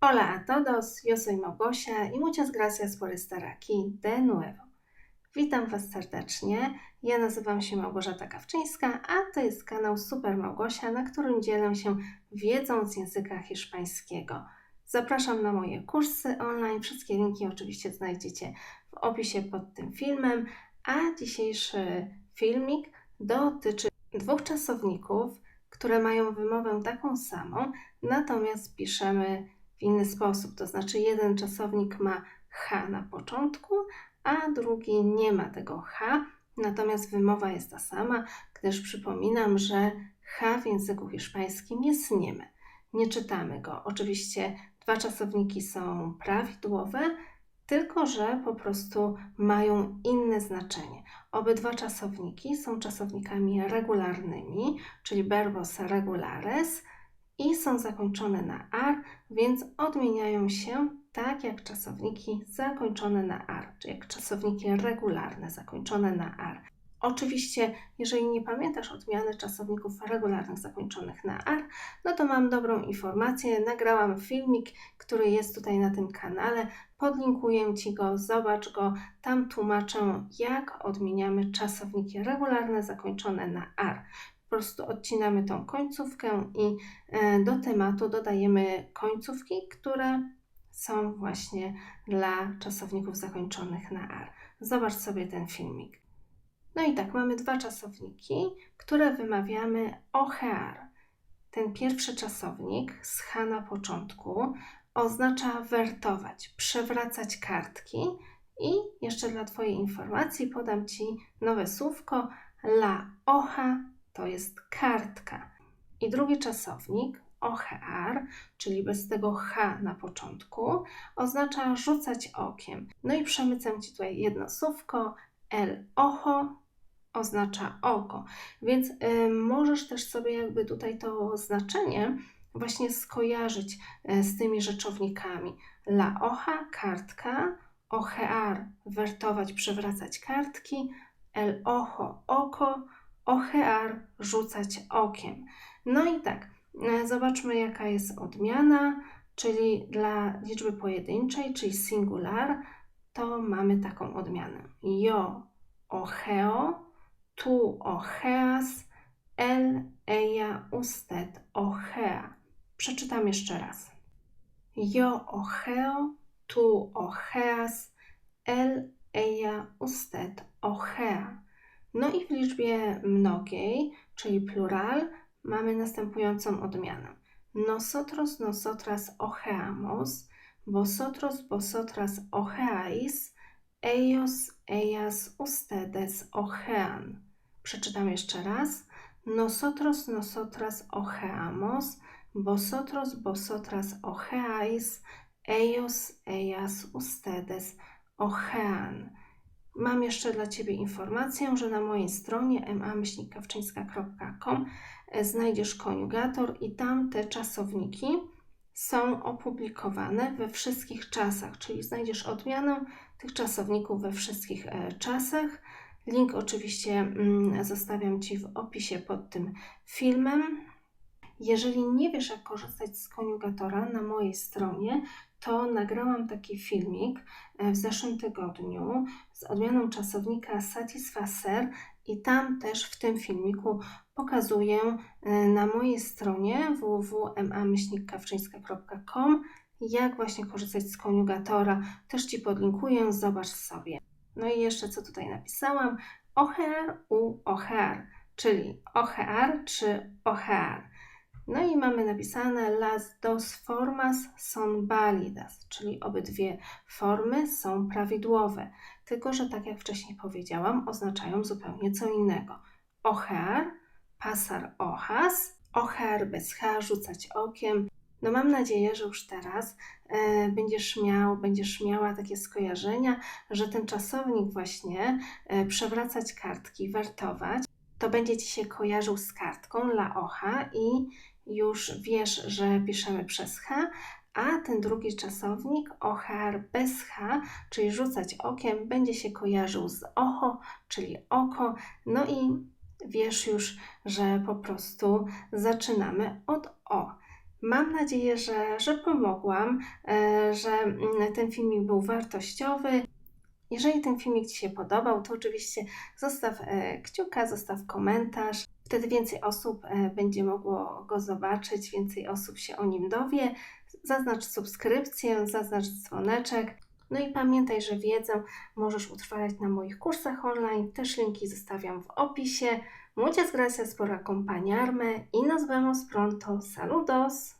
Hola a todos, yo soy Małgosia y muchas gracias por estar aquí de nuevo. Witam Was serdecznie. Ja nazywam się Małgorzata Kawczyńska, a to jest kanał Super Małgosia, na którym dzielę się wiedzą z języka hiszpańskiego. Zapraszam na moje kursy online. Wszystkie linki oczywiście znajdziecie w opisie pod tym filmem, a dzisiejszy filmik dotyczy dwóch czasowników, które mają wymowę taką samą, natomiast piszemy w inny sposób. To znaczy, jeden czasownik ma H na początku, a drugi nie ma tego H, natomiast wymowa jest ta sama, gdyż przypominam, że H w języku hiszpańskim jest niemy. Nie czytamy go. Oczywiście dwa czasowniki są prawidłowe, tylko że po prostu mają inne znaczenie. Obydwa czasowniki są czasownikami regularnymi, czyli verbos regulares i są zakończone na ar, więc odmieniają się tak jak czasowniki zakończone na ar, czy jak czasowniki regularne zakończone na ar. Oczywiście, jeżeli nie pamiętasz odmiany czasowników regularnych zakończonych na ar, no to mam dobrą informację. Nagrałam filmik, który jest tutaj na tym kanale. Podlinkuję Ci go, zobacz go. Tam tłumaczę, jak odmieniamy czasowniki regularne zakończone na ar. Po prostu odcinamy tą końcówkę i e, do tematu dodajemy końcówki, które są właśnie dla czasowników zakończonych na ar. Zobacz sobie ten filmik. No i tak, mamy dwa czasowniki, które wymawiamy ochear. Ten pierwszy czasownik z H na początku oznacza wertować, przewracać kartki. I jeszcze dla Twojej informacji podam Ci nowe słówko la hoja to jest kartka. I drugi czasownik ochear, czyli bez tego H na początku, oznacza rzucać okiem. No i przemycę Ci tutaj jedno słówko el ojo oznacza oko. Więc y, możesz też sobie jakby tutaj to znaczenie właśnie skojarzyć y, z tymi rzeczownikami. La hoja, kartka, ochear, wertować, przewracać kartki, el ojo, oko, ochear, rzucać okiem. No i tak, y, zobaczmy jaka jest odmiana, czyli dla liczby pojedynczej, czyli singular, to mamy taką odmianę. Jo, ojeo, tu ojeas, el, ella, usted ojea. Przeczytam jeszcze raz. Yo ojeo, tu ojeas, el, ella, usted ojea. No i w liczbie mnogiej, czyli plural, mamy następującą odmianę. Nosotros, nosotras ojeamos, vosotros, vosotras ojeáis, ellos, ellas, ustedes ojean. Przeczytam jeszcze raz. Nosotros, nosotras ojeamos, vosotros, vosotras ojeáis, ellos, ellas, ustedes ojean. Mam jeszcze dla Ciebie informację, że na mojej stronie mamyślnikawczyńska.com e, znajdziesz koniugator i tam te czasowniki są opublikowane we wszystkich czasach, czyli znajdziesz odmianę tych czasowników we wszystkich e, czasach. Link oczywiście mm, zostawiam Ci w opisie pod tym filmem. Jeżeli nie wiesz, jak korzystać z koniugatora na mojej stronie, to nagrałam taki filmik e, w zeszłym tygodniu z odmianą czasownika satisfacer i tam też w tym filmiku pokazuję e, na mojej stronie www.ma-kawczyńska.com jak właśnie korzystać z koniugatora. Też Ci podlinkuję, zobacz sobie. No i jeszcze co tutaj napisałam? Ochear u ochear, czyli ochear czy ochear. No i mamy napisane las dos formas son válidas, czyli obydwie formy są prawidłowe. Tylko, że tak jak wcześniej powiedziałam, oznaczają zupełnie co innego. Ochear, pasar ojas, ochear bez H, rzucać okiem, no mam nadzieję, że już teraz e, będziesz miał, będziesz miała takie skojarzenia, że ten czasownik właśnie e, przewracać kartki, wertować, to będzie Ci się kojarzył z kartką la ocha i już wiesz, że piszemy przez H, a ten drugi czasownik ochar bez H, czyli rzucać okiem, będzie się kojarzył z ocho, czyli oko, no i wiesz już, że po prostu zaczynamy od o. Mam nadzieję, że, że pomogłam, e, że mm, ten filmik był wartościowy. Jeżeli ten filmik Ci się podobał, to oczywiście zostaw e, kciuka, zostaw komentarz. Wtedy więcej osób e, będzie mogło go zobaczyć, więcej osób się o nim dowie. Zaznacz subskrypcję, zaznacz dzwoneczek. No i pamiętaj, że wiedzę możesz utrwalać na moich kursach online. Też linki zostawiam w opisie. Muchas gracias por acompañarme y nos vemos pronto. Saludos.